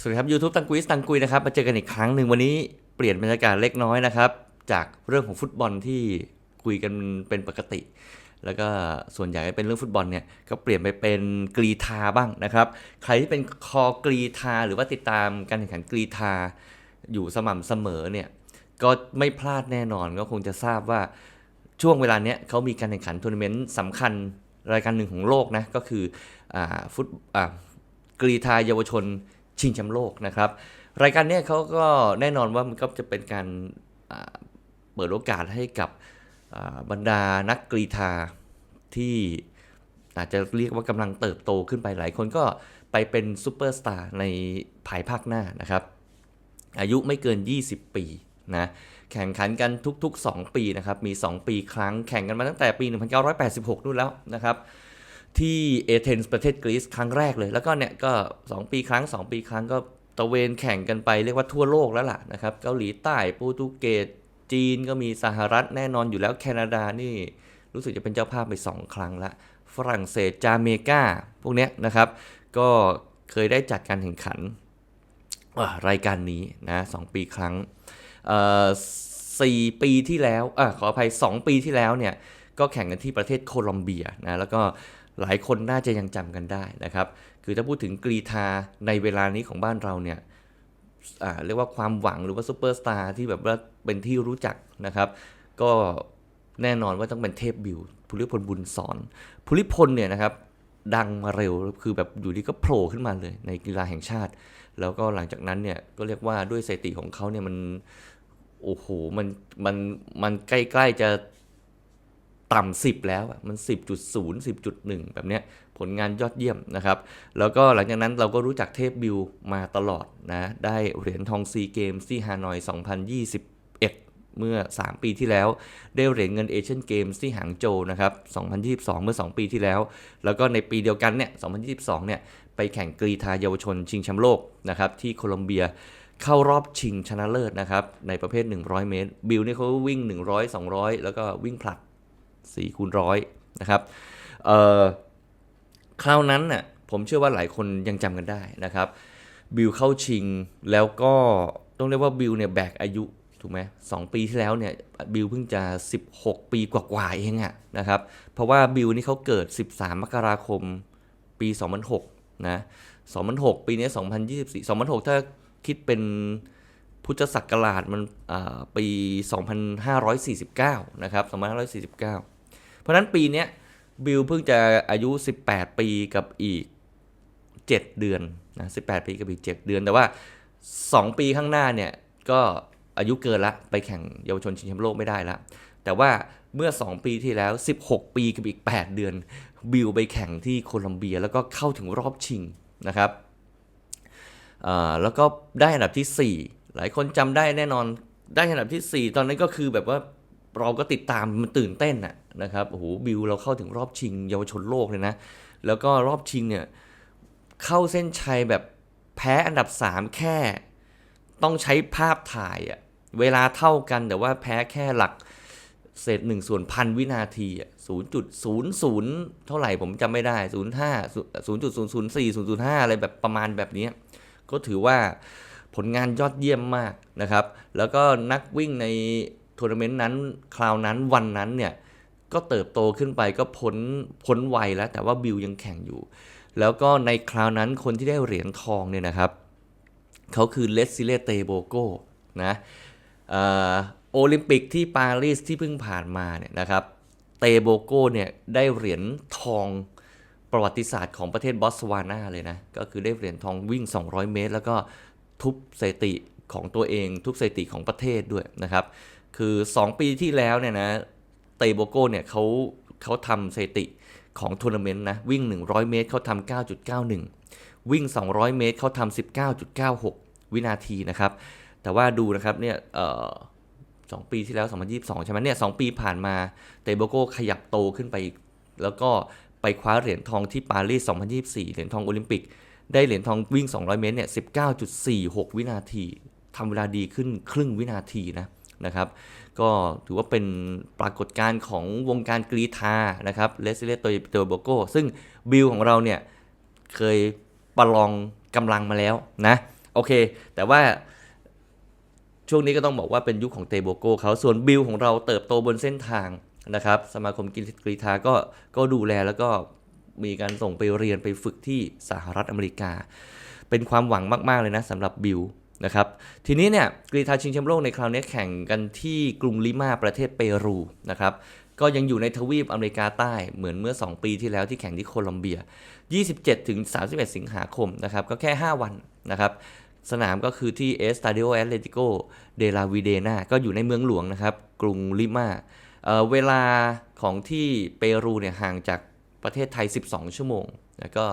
สวัสดีครับ YouTube ตังกุยตังกุยนะครับมาเจอกันอีกครั้งหนึ่งวันนี้เปลี่ยนบรรยากาศเล็กน้อยนะครับ จากเรื่องของฟุตบอลที่คุยกันเป็นปกติ แล้วก็ส่วนใหญ่เป็นเรื่องฟุตบอลเนี่ยก็เปลี่ยนไปเป็นกรีธาบ้างนะครับ ใครที่เป็นคอกรีธาหรือว่าติดตามการแข่งขันกรีธาอยู่สม่ำเสมอเนี่ยก็ไม่พลาดแน่นอนก็คงจะทราบว่าช่วงเวลาเนี้ยเขามีการแข่งขันทัวร์นาเมนต์สำคัญรายการหนึ่งของโลกนะก็คืออฟุตกรีธาเยาวชน ชิงแชมป์โลกนะครับ รายการนี้เขาก็แน่นอนว่ามันก็จะเป็นการเปิดโอกาสให้กับบรรดานักกรีธาที่อาจจะเรียกว่ากำลังเติบโตขึ้นไปหลายคนก็ไปเป็นซูเปอร์สตาร์ในภายภาคหน้านะครับ อายุไม่เกิน 20 ปีนะแข่งขันกันทุก ๆ 2 ปีนะครับ มี 2 ปีครั้งแข่งกันมาตั้งแต่ปี 1986นู่นแล้วนะครับ ที่เอเธนส์ประเทศกรีซครั้งแรกเลย แล้วก็เนี่ยก็ 2 ปีครั้ง 2 ปีครั้งก็ตะเวนแข่งกันไปเรียกว่าทั่วโลกแล้วล่ะนะครับ เกาหลีใต้โปรตุเกสจีนก็มีสหรัฐแน่นอนอยู่แล้วแคนาดานี่รู้สึกจะเป็นเจ้าภาพไป 2 ครั้งละ ฝรั่งเศสจาเมกาพวกเนี้ยนะครับ ก็เคยได้จัดการแข่งขันรายการนี้นะสองปีครั้งเอ่อสี่ปีที่แล้วอะขออภัย 2 ปีที่แล้วเนี่ยก็แข่งกันที่ประเทศโคลอมเบียนะแล้วก็ หลายคนน่าจะยังจำกันได้นะครับ คือถ้าพูดถึงกรีธาในเวลานี้ของบ้านเราเนี่ยเรียกว่าความหวังหรือว่าซูเปอร์สตาร์ที่แบบว่าเป็นที่รู้จักนะครับ ก็แน่นอนว่าต้องเป็นเทพบิวภูริพลบุญสอนภูริพลเนี่ยนะครับดังมาเร็วคือแบบอยู่ดีก็โผล่ขึ้นมาเลยในกีฬาแห่งชาติ แล้วก็หลังจากนั้นเนี่ยก็เรียกว่าด้วยสถิติของเขาเนี่ยมันโอ้โหมันมันมันใกล้ๆจะ ต่ำสิบแล้วมัน 10.0 10.1 แบบเนี้ยผลงานยอดเยี่ยมนะครับ แล้วก็หลังจากนั้นเราก็รู้จักเทพบิวมาตลอดนะได้เหรียญทองซีเกมส์ที่ฮานอย 2021 เมื่อ 3 ปีที่แล้ว ได้เหรียญเงินเอเชียนเกมส์ที่หางโจนะครับ 2022 เมื่อ 2 ปีที่แล้ว แล้วก็ในปีเดียวกันเนี่ย 2022 เนี่ยไปแข่งกรีธาเยาวชนชิงแชมป์โลกนะครับที่โคลอมเบียเข้ารอบชิงชนะเลิศนะครับในประเภท 100 เมตร บิลนี่เขาวิ่ง 100 200 แล้วก็วิ่งผลัด 4คูณร้อยนะครับเอ่อคราวนั้นน่ะผมเชื่อว่าหลายคนยังจำกันได้นะครับ บิลเข้าชิงแล้วก็ต้องเรียกว่าบิลเนี่ยแบกอายุถูกไหมสองปีที่แล้วเนี่ยบิลเพิ่งจะ 16 ปีกว่าๆเองอะนะครับ เพราะว่าบิลนี่เขาเกิด 13 มกราคมปี 2006 นะ 2006 ปีนี้ 2024 2006 ถ้าคิดเป็นพุทธศักราชมันอ่าปี 2549 นะครับ 2549เพ ราะนั้นปีนี้บิลเพิ่งจะอายุ 18 ปีกับอีก 7 เดือนนะ18 ปีกับอีก 7 เดือน แต่ว่า 2 ปีข้างหน้าเนี่ยก็อายุเกินละไปแข่งเยาวชนชิงแชมป์โลกไม่ได้ละแต่ว่าเมื่อ 2 ปีที่แล้ว 16 ปีกับอีก 8 เดือน บิลไปแข่งที่โคลอมเบียแล้วก็เข้าถึงรอบชิงนะครับอ่าแล้วก็ได้อันดับที่ 4 หลายคนจำได้แน่นอนได้อันดับที่ 4 ตอนนั้นก็คือแบบว่า เราก็ติดตามมันตื่นเต้นนะนะครับโอ้โหบิลเราเข้าถึงรอบชิงเยาวชนโลกเลยนะ แล้วก็รอบชิงเนี่ยเข้าเส้นชัยแบบแพ้อันดับ 3 แค่ ต้องใช้ภาพถ่ายอะเวลาเท่ากันแต่ว่าแพ้แค่หลักเศษหนึ่งส่วนพันวินาทีอะศูนย์จุดศูนย์ศูนย์เท่าไหร่ผมจำไม่ได้ศูนย์ห้าศูนย์จุดศูนย์ศูนย์สี่ศูนย์จุดห้าอะไรแบบประมาณแบบนี้ ก็ถือว่าผลงานยอดเยี่ยมมากนะครับ แล้วก็นักวิ่งใน ทัวร์นาเมนต์นั้นคราวนั้นวันนั้นเนี่ยก็เติบโตขึ้นไปก็พ้นพ้นวัยแล้ว แต่ว่าบิลยังแข่งอยู่ แล้วก็ในคราวนั้นคนที่ได้เหรียญทองเนี่ยนะครับเขาคือเลสซิเลเตโบโกนะออโอลิมปิกที่ปารีสที่เพิ่งผ่านมาเนี่ยนะครับเตโบโกเนี่ยได้เหรียญทองประวัติศาสตร์ของประเทศบอตสวานาเลยนะ ก็คือได้เหรียญทองวิ่ง 200 เมตร แล้วก็ทุบสถิติของตัวเอง ทุบสถิติของประเทศด้วยนะครับ คือ 2 ปีที่แล้วเนี่ยนะเตโบโกเนี่ยเขาเขาทำสถิติของทัวร์นาเมนต์นะ วิ่ง 100 เมตรเขาทำ9.91 วิ่ง 200 เมตรเขาทำ19.96 วินาทีนะครับ แต่ว่าดูนะครับเนี่ยสองปีที่แล้ว 2022 ใช่ไหมเนี่ยสองปีผ่านมาเตโบโกขยับโตขึ้นไปอีก แล้วก็ไปคว้าเหรียญทองที่ปารีส 2024 เหรียญทองโอลิมปิก ได้เหรียญทองวิ่ง 200 เมตรเนี่ย 19.46 วินาทีทำเวลาดีขึ้นครึ่งวินาทีนะ นะครับ ก็ถือว่าเป็นปรากฏการณ์ของวงการกรีธานะครับเลสเลตโตเตโบโกซึ่งบิลของเราเนี่ย เคยประลองกำลังมาแล้วนะ โอเค แต่ว่าช่วงนี้ก็ต้องบอกว่าเป็นยุคของเตโบโกเขาส่วนบิลของเราเติบโตบนเส้นทางนะครับ สมาคมกรีฑาก็ก็ดูแลแล้วก็มีการส่งไปเรียนไปฝึกที่สหรัฐอเมริกา เป็นความหวังมาก ๆ เลยนะสำหรับบิล นะครับทีนี้เนี่ยกรีฑาชิงแชมป์โลกในคราวนี้แข่งกันที่กรุงลิมาประเทศเปรูนะครับก็ยังอยู่ในทวีปอเมริกาใต้เหมือนเมื่อ 2 ปีที่แล้วที่แข่งที่โคลอมเบีย 27 ถึง 31 สิงหาคมนะครับก็แค่ 5 วันนะครับสนามก็คือที่เอสตาดิโอแอตเลติโกเดลาวิเดนาก็อยู่ในเมืองหลวงนะครับกรุงลิมาเเวลาของที่เปรูเนี่ยห่างจากประเทศไทย 12 ชั่วโมงแล้วก็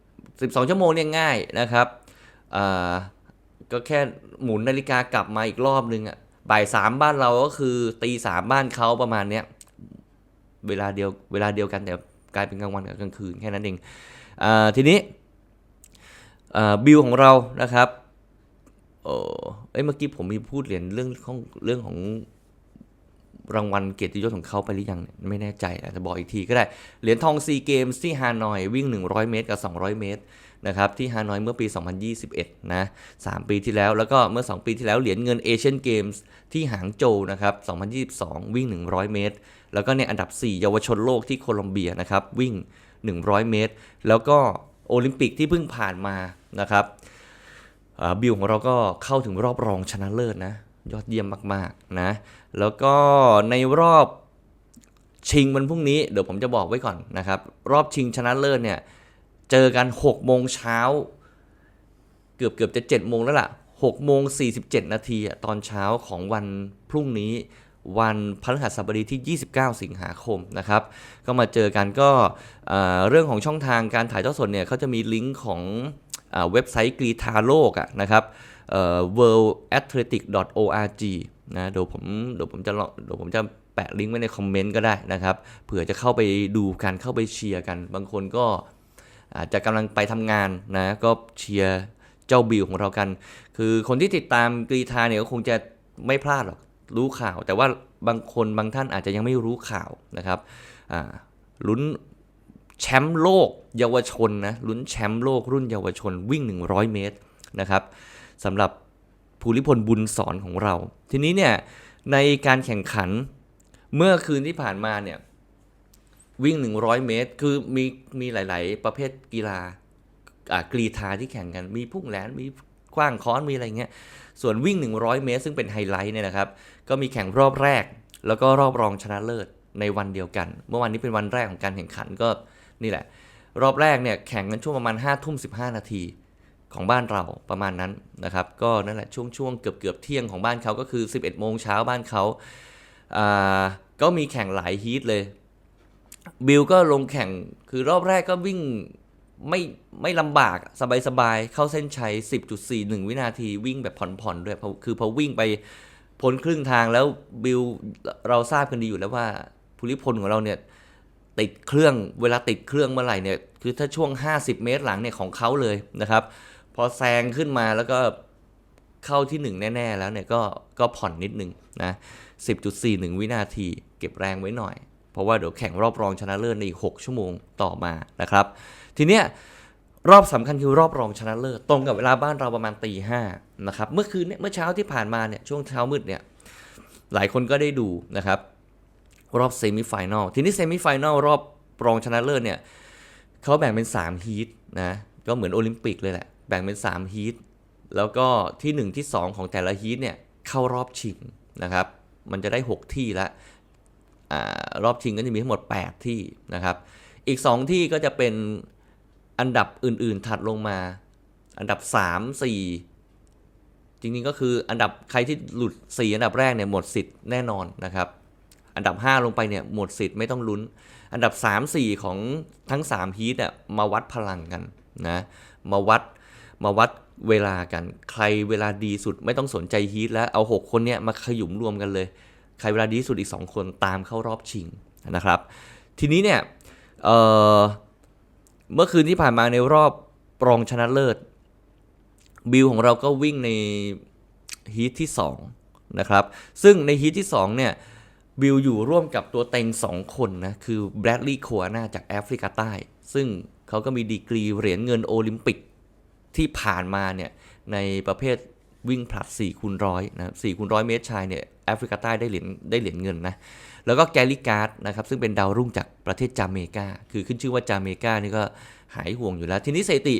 12 ชั่วโมงเนี่ยง่ายนะครับ ก็แค่หมุนนาฬิกากลับมาอีกรอบนึงอะบ่ายสามบ้านเราก็คือตีสามบ้านเขาประมาณเนี้ยเวลาเดียวเวลาเดียวกันแต่กลายเป็นกลางวันกับกลางคืนแค่นั้นเองอทีนี้บิลของเรานะครับเออเอ้เมื่อกี้ผมมีพูดเหรียญเรื่องของเรื่องของรางวัลเกียรติยศของเขาไปหรือยังไม่แน่ใจอาจจะบอกอีกทีก็ได้ เหรียญทองซีเกมส์ที่ฮานอยวิ่ง 100 เมตร กับ 200 เมตร นะครับที่ฮานอยเมื่อปี 2021 นะ 3 ปีที่แล้ว แล้วก็เมื่อ 2 ปีที่แล้วเหรียญเงินเอเชียนเกมส์ที่หางโจวนะครับ 2022 วิ่ง 100 เมตร แล้วก็ในอันดับ 4 เยาวชนโลกที่โคลอมเบียนะครับวิ่ง 100 เมตร แล้วก็โอลิมปิกที่เพิ่งผ่านมานะครับบิลของเราก็เข้าถึงรอบรองชนะเลิศนะ ยอดเยี่ยมมากๆนะ แล้วก็ในรอบชิงวันพรุ่งนี้เดี๋ยวผมจะบอกไว้ก่อนนะครับ รอบชิงชนะเลิศเนี่ย เจอกัน6โมงเช้า เกือบเกือบจะ7โมงแล้วล่ะ6โมง47 นาทีอะตอนเช้าของวันพรุ่งนี้วันพฤหัสบดีที่ 29 สิงหาคมนะครับ ก็มาเจอกันก็เรื่องของช่องทางการถ่ายทอดสดเนี่ยเขาจะมีลิงก์ของอเว็บไซต์กรีธาโลกอะนะครับ worldathletic.org นะเดี๋ยวผมเดี๋ยวผมจะเดี๋ยวผมจะแปะลิงก์ไว้ในคอมเมนต์ก็ได้นะครับเผื่อจะเข้าไปดูกันเข้าไปเชียร์กัน บางคนก็ อาจจะกำลังไปทำงานนะก็เชียร์เจ้าบิลของเรากัน คือคนที่ติดตามกรีธาเนี่ยก็คงจะไม่พลาดหรอกรู้ข่าว แต่ว่าบางคนบางท่านอาจจะยังไม่รู้ข่าวนะครับลุ้นแชมป์โลกเยาวชนนะลุ้นแชมป์โลกรุ่นเยาวชนวิ่ง 100 เมตรนะครับสำหรับภูริพลบุญสอนของเรา ทีนี้เนี่ยในการแข่งขันเมื่อคืนที่ผ่านมาเนี่ย วิ่ง 100 เมตร คือมีมีหลาย ๆ ประเภทกีฬาอ่ากรีธาที่แข่งกัน มีพุ่งแหลนมีคว้างค้อนมีอะไรเงี้ย ส่วนวิ่ง 100 เมตร ซึ่งเป็นไฮไลท์เนี่ยนะครับ ก็มีแข่งรอบแรก แล้วก็รอบรองชนะเลิศในวันเดียวกัน เมื่อวานนี้เป็นวันแรกของการแข่งขันก็นี่แหละ รอบแรกเนี่ยแข่งกันช่วงประมาณ5้าทุ่มสินาทีของบ้านเราประมาณนั้นนะครับ ก็นั่นแหละช่วงช่วงเกือบเกือบเที่ยงของบ้านเขาก็คือ 11 โมงเช้าบ้านเขาอ่าก็มีแข่งหลายฮีทเลย บิลก็ลงแข่งคือรอบแรกก็วิ่งไม่ไม่ลำบากสบายๆ เข้าเส้นชัย 10.41 วินาทีวิ่งแบบผ่อนๆด้วยคือพอวิ่งไปพ้นครึ่งทางแล้วบิลเราทราบกันดีอยู่แล้วว่าภูริพลของเราเนี่ยติดเครื่องเวลาติดเครื่องเมื่อไหร่เนี่ยคือถ้าช่วง 50 เมตรหลังเนี่ยของเขาเลยนะครับ พอแซงขึ้นมาแล้วก็เข้าที่ 1 แน่ ๆ แล้วเนี่ยก็ก็ผ่อนนิดนึงนะ 10.41 วินาที เก็บแรงไว้หน่อย เพราะว่าเดี๋ยวแข่งรอบรองชนะเลิศในอีก 6 ชั่วโมงต่อมานะครับ ทีเนี้ยรอบสำคัญคือรอบรองชนะเลิศตรงกับเวลาบ้านเราประมาณตีห้านะครับเมื่อคืนเนี่ยเมื่อเช้าที่ผ่านมาเนี่ยช่วงเช้ามืดเนี่ยหลายคนก็ได้ดูนะครับ รอบเซมิไฟแนลทีนี้เซมิไฟแนลรอบรองชนะเลิศเนี่ยเขาแบ่งเป็น3ฮีทนะก็เหมือนโอลิมปิกเลยแหละ แบ่งเป็น3ฮีทแล้วก็ที่ 1 ที่ 2 ของแต่ละฮีทเนี่ยเข้ารอบชิงนะครับ มันจะได้ 6 ที่ละ รอบชิงก็จะมีทั้งหมด 8 ที่นะครับ อีก 2 ที่ก็จะเป็นอันดับอื่นๆถัดลงมา อันดับ 3 4 จริงๆก็คืออันดับใครที่หลุด 4 อันดับแรกเนี่ยหมดสิทธิ์แน่นอนนะครับ อันดับ 5 ลงไปเนี่ยหมดสิทธิ์ไม่ต้องลุ้น อันดับ 3 4 ของทั้ง 3 ฮีทเนี่ยมาวัดพลังกันนะ มาวัดมาวัดเวลากัน ใครเวลาดีสุดไม่ต้องสนใจฮีทแล้วเอา 6 คนเนี่ยมาขยุมรวมกันเลย ใครเวลาดีสุดอีก 2 คนตามเข้ารอบชิงนะครับ ทีนี้เนี่ยเเมื่อคืนที่ผ่านมาในรอบรองชนะเลิศ บิลของเราก็วิ่งในฮีทที่2นะครับ ซึ่งในฮีทที่2เนี่ยบิลอยู่ร่วมกับตัวเต็ง 2 คนนะ คือแบรดลีย์คอานาจากแอฟริกาใต้ ซึ่งเขาก็มีดีกรีเหรียญเงินโอลิมปิกที่ผ่านมาเนี่ยในประเภท วิ่งผลัด4คูณร้อยนะครับ4คูณร้อยเมตรชายเนี่ยแอฟริกาใต้ได้เหรียญได้เหรียญเงินนะ แล้วก็แกลิการ์ดนะครับซึ่งเป็นดาวรุ่งจากประเทศจาเมกา คือขึ้นชื่อว่าจาเมกานี่ก็หายห่วงอยู่แล้ว ทีนี้สถิติ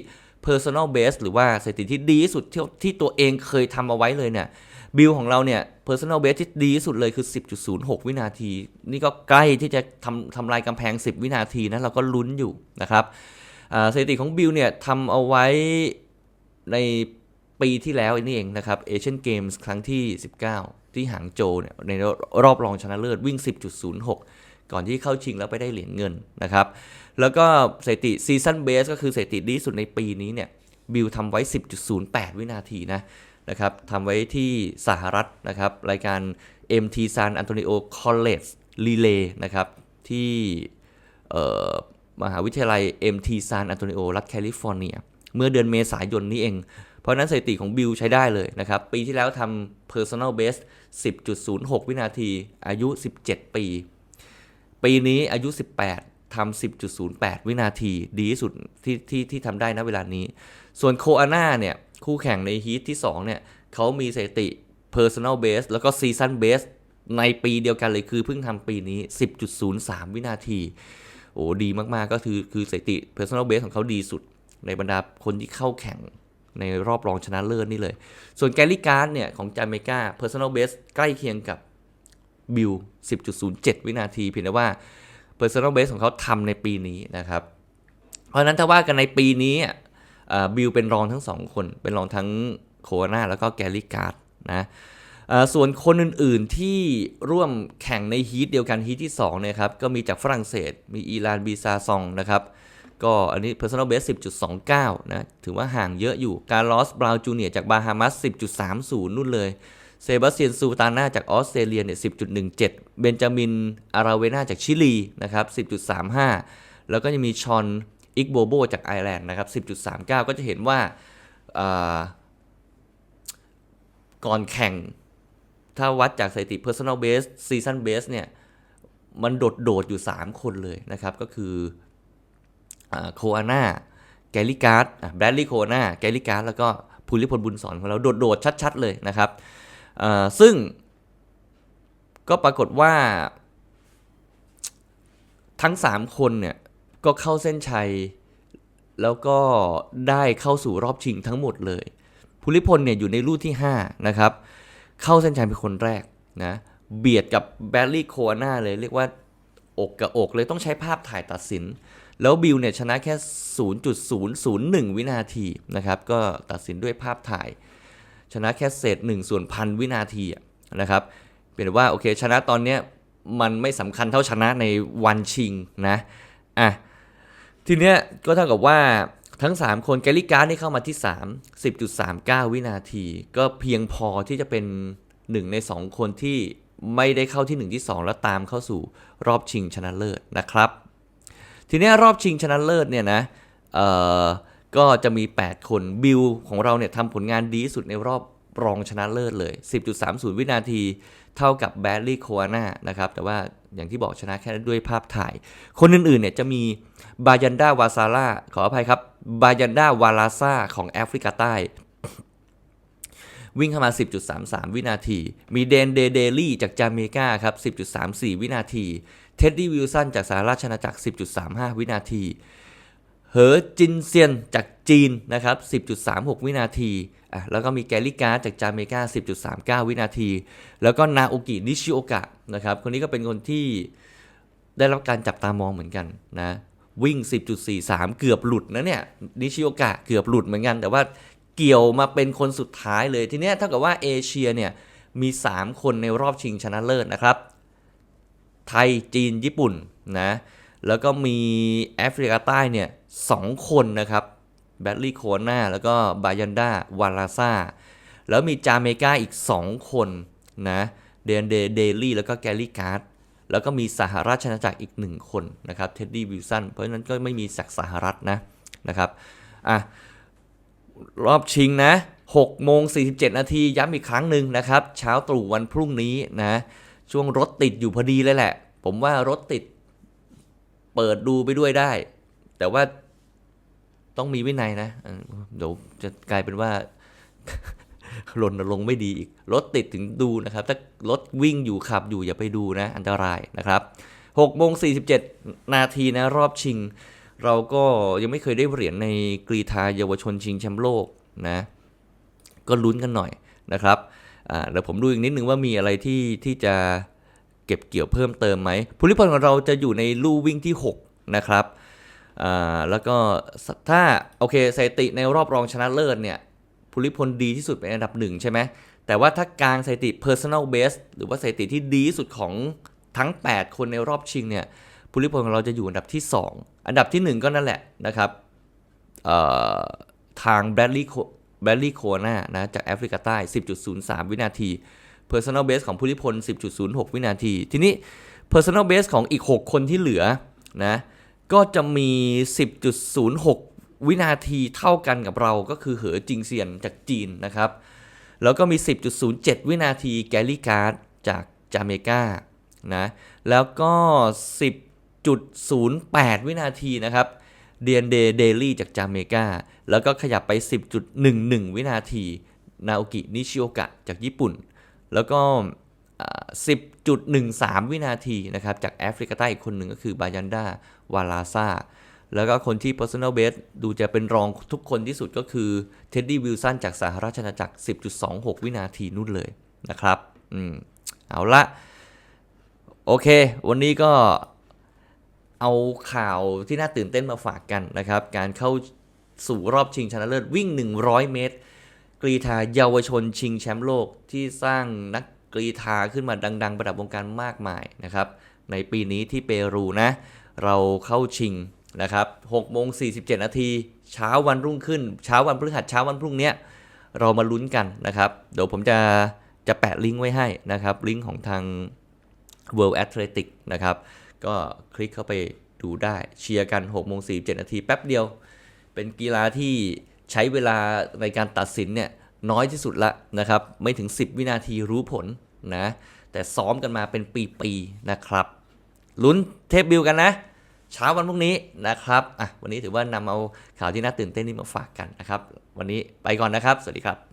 personal best หรือว่าสถิติที่ดีที่สุดที่ที่ตัวเองเคยทำเอาไว้เลยเนี่ยบิลของเราเนี่ย personal best ที่ดีที่สุดเลยคือ 10.06 วินาที นี่ก็ใกล้ที่จะทำทำลายกำแพง 10 วินาทีนะเราก็ลุ้นอยู่นะครับสถิติของบิลเนี่ยทำเอาไว้ใน ปีที่แล้วนี่เองนะครับเอเชียนเกมส์ครั้งที่ 19 ที่หางโจเนี่ยในรอบรองชนะเลิศวิ่ง 10.06 ก่อนที่เข้าชิงแล้วไปได้เหรียญเงินนะครับ แล้วก็สถิติซีซันเบสก็คือสถิติดีสุดในปีนี้เนี่ยบิลทำไว้ 10.08 วินาทีนะนะครับทำไว้ที่สหรัฐนะครับ รายการ MT San Antonio College Relay นะครับ ที่มหาวิทยาลัย MT San Antonio รัฐแคลิฟอร์เนีย เมื่อเดือนเมษายนนี้เอง เพราะนั้นสถิติของบิลใช้ได้เลยนะครับ ปีที่แล้วทำ personal best 10.06 วินาที อายุ 17 ปี ปีนี้อายุ 18ทำ10.08 วินาทีดีที่สุดที่ที่ที่ทำได้นะเวลานี้ ส่วนโคอาน่าเนี่ย คู่แข่งในฮีทที่ 2 เนี่ยเขามีสถิติ personal best แล้วก็ season best ในปีเดียวกันเลยคือเพิ่งทำปีนี้ 10.03 วินาที โอ้ดีมาก ๆ ก็คือคือสถิติ personal best ของเขาดีสุดในบรรดาคนที่เข้าแข่ง ในรอบรองชนะเลิศนี่เลย ส่วนแกลลี่การ์ดเนี่ย ของจาเมกา personal best ใกล้เคียงกับบิล10.07 วินาที เพียงแต่ว่า personal best ของเขาทำในปีนี้นะครับ เพราะนั้นถ้าว่ากันในปีนี้บิลเป็นรองทั้งสองคน เป็นรองทั้งโคอาน่าแล้วก็แกลลี่การ์ดนะส่วนคนอื่น ๆ ที่ร่วมแข่งในฮีทเดียวกันฮีทที่2เนี่ยครับ ก็มีจากฝรั่งเศส มีอีรานบีซาซองนะครับ ก็อันนี้ personal best 10.29 นะ ถือว่าห่างเยอะอยู่ การลอสบราวจูเนียจากบาฮามัส 10.30 นู่นเลย เซบาสเตียนซูตาน่าจากออสเตรเลียเนี่ย 10.17 เบนจามิน อาราเวนาจากชิลีนะครับ 10.35 แล้วก็ยังมีชอนอิกโบโบจากไอร์แลนด์นะครับ 10.39 ก็จะเห็นว่าก่อนแข่ง ถ้าวัดจากสถิติ personal best season best เนี่ย มันโดดโดดอยู่ 3 คนเลยนะครับ ก็คือ โคอาน่าแกลิการ์ดแบรดลีย์โคอาน่าแกลิการ์ดแล้วก็ภูริพลบุญสอนของเราโดดๆชัด ๆ เลยนะครับ ซึ่งก็ปรากฏว่า ทั้ง 3 คนเนี่ย ก็เข้าเส้นชัย แล้วก็ได้เข้าสู่รอบชิงทั้งหมดเลยภูริพลเนี่ยอยู่ในรุ่นที่ 5 นะครับ เข้าเส้นชัยเป็นคนแรกนะเบียดกับแบรดลีย์โคอาน่าเลยเรียกว่าอกกับอกเลยต้องใช้ภาพถ่ายตัดสิน แล้วบิลเนี่ยชนะแค่ 0.001 วินาทีนะครับ ก็ตัดสินด้วยภาพถ่าย ชนะแค่เศษ1ส่วนพันวินาทีอะนะครับ เป็นว่าโอเคชนะตอนเนี้ยมันไม่สำคัญเท่าชนะในวันชิงนะ อะ ทีเนี้ยก็เท่ากับว่าทั้ง 3 คนแกลลิการ์ดนี่เข้ามาที่ 3 10.39 วินาที ก็เพียงพอที่จะเป็น 1 ใน 2 คนที่ไม่ได้เข้าที่ 1 ที่ 2 แล้วตามเข้าสู่รอบชิงชนะเลิศนะครับ ทีนี้รอบชิงชนะเลิศเนี่ยนะก็จะมี 8 คนบิลของเราเนี่ยทำผลงานดีสุดในรอบรองชนะเลิศเลย 10.30 วินาทีเท่ากับแบดลี่โคอาน่านะครับ แต่ว่าอย่างที่บอกชนะแค่ด้วยภาพถ่าย คนอื่นๆเนี่ยจะมีบายันดาวาซาร่าขออภัยครับ บายันดาวาลาซาของแอฟริกาใต้ วิ่งเข้ามา 10.33 วินาที มีเดนเดเดลี่จากจาเมกาครับ 10.34 วินาที เท็ดดี้วิลสันจากสหราชอาณาจักร 10.35 วินาที เหอจินเซียนจากจีนนะครับ 10.36 วินาทีอะแล้วก็มีแกลลี่การ์จากจาเมกา 10.39 วินาที แล้วก็นาโอกินิชิโอกะนะครับ คนนี้ก็เป็นคนที่ได้รับการจับตามองเหมือนกันนะวิ่ง 10.43 เกือบหลุดนะเนี่ยนิชิโอกะเกือบหลุดเหมือนกัน แต่ว่าเกี่ยวมาเป็นคนสุดท้ายเลยทีเนี้ยเท่ากับว่าเอเชียเนี่ยมี 3 คนในรอบชิงชนะเลิศนะครับ ไทยจีนญี่ปุ่นนะแล้วก็มีแอฟริกาใต้เนี่ยสองคนนะครับแบดลี่โคนาแล้วก็บายันดาวาลาซาแล้วมีจาเมกาอีก 2 คนนะเดนเดเดลี่แล้วก็แกลลี่การ์ดแล้วก็มีสหราชอาณาจักรอีก 1 คนนะครับเท็ดดี้วิลสันเพราะฉะนั้นก็ไม่มีจากสหรัฐนะนะครับอะรอบชิงนะ6โมง47 นาทีย้ำอีกครั้งหนึ่งนะครับ เช้าตรู่วันพรุ่งนี้นะ ช่วงรถติดอยู่พอดีเลยแหละ ผมว่ารถติด เปิดดูไปด้วยได้ แต่ว่าต้องมีวินัยนะเดี๋ยวจะกลายเป็นว่ารณรงค์ไม่ดีอีกรถติดถึงดูนะครับ ถ้ารถวิ่งอยู่ขับอยู่อย่าไปดูนะ อันตรายนะครับ6โมง47 นาทีนะรอบชิง เราก็ยังไม่เคยได้เหรียญในกรีฑาเยาวชนชิงแชมป์โลกนะ ก็ลุ้นกันหน่อยนะครับ อ่าเดี๋ยวผมดูอีกนิดนึงว่ามีอะไรที่ที่จะเก็บเกี่ยวเพิ่มเติมไหมภูริพลของเราจะอยู่ในลู่วิ่งที่ 6 นะครับอ่าแล้วก็ถ้าโอเคสถิติในรอบรองชนะเลิศเนี่ยภูริพลดีที่สุดเป็นอันดับหนึ่งใช่ไหมแต่ว่าถ้ากลางสถิติ personal best หรือว่าสถิติที่ดีที่สุดของทั้ง 8 คนในรอบชิงเนี่ยภูริพลของเราจะอยู่อันดับที่ 2 อันดับที่ 1 ก็นั่นแหละนะครับทาง Bradley Co- แบลลี่โคนานะจากแอฟริกาใต้ 10.03 วินาที Personal Best ของผู้ลิพล 10.06 วินาที ทีนี้ Personal Best ของอีก 6 คนที่เหลือนะก็จะมี 10.06 วินาทีเท่ากันกับเราก็คือเหอจิงเซียนจากจีนนะครับ แล้วก็มี 10.07 วินาทีแกลลี่การ์ดจากจาเมกานะแล้วก็ 10.08 วินาทีนะครับ เดียนเดเดลี่จากจาเมกา แล้วก็ขยับไป 10.11 วินาที นาโอกินิชิโอกะจากญี่ปุ่น แล้วก็ 10.13 วินาทีนะครับ จากแอฟริกาใต้อีกคนหนึ่งก็คือบายันดาวาลาซาแล้วก็คนที่ personal best ดูจะเป็นรองทุกคนที่สุดก็คือเท็ดดี้วิลสันจากสหราชอาณาจักร 10.26 วินาทีนู่นเลยนะครับ อืม เอาละ โอเค วันนี้ก็ เอาข่าวที่น่าตื่นเต้นมาฝากกันนะครับ การเข้าสู่รอบชิงชนะเลิศวิ่ง 100 เมตร กรีฑาเยาวชนชิงแชมป์โลกที่สร้างนักกรีฑาขึ้นมาดัง ๆ ประดับวงการมากมายนะครับ ในปีนี้ที่เปรูนะ เราเข้าชิงนะครับ6โมง47 นาที เช้าวันรุ่งขึ้น เช้าวันพฤหัสเช้าวันพรุ่งนี้เรามาลุ้นกันนะครับ เดี๋ยวผมจะจะแปะลิงก์ไว้ให้นะครับ ลิงก์ของทาง World Athletic นะครับ ก็คลิกเข้าไปดูได้เชียร์กัน6โมง47นาทีแป๊บเดียว เป็นกีฬาที่ใช้เวลาในการตัดสินเนี่ยน้อยที่สุดละนะครับ ไม่ถึง 10 วินาทีรู้ผลนะ แต่ซ้อมกันมาเป็นปีๆนะครับ ลุ้นเทปบิลกันนะ เช้าวันพรุ่งนี้นะครับอะวันนี้ถือว่านำเอาข่าวที่น่าตื่นเต้นนี้มาฝากกันนะครับ วันนี้ไปก่อนนะครับ สวัสดีครับ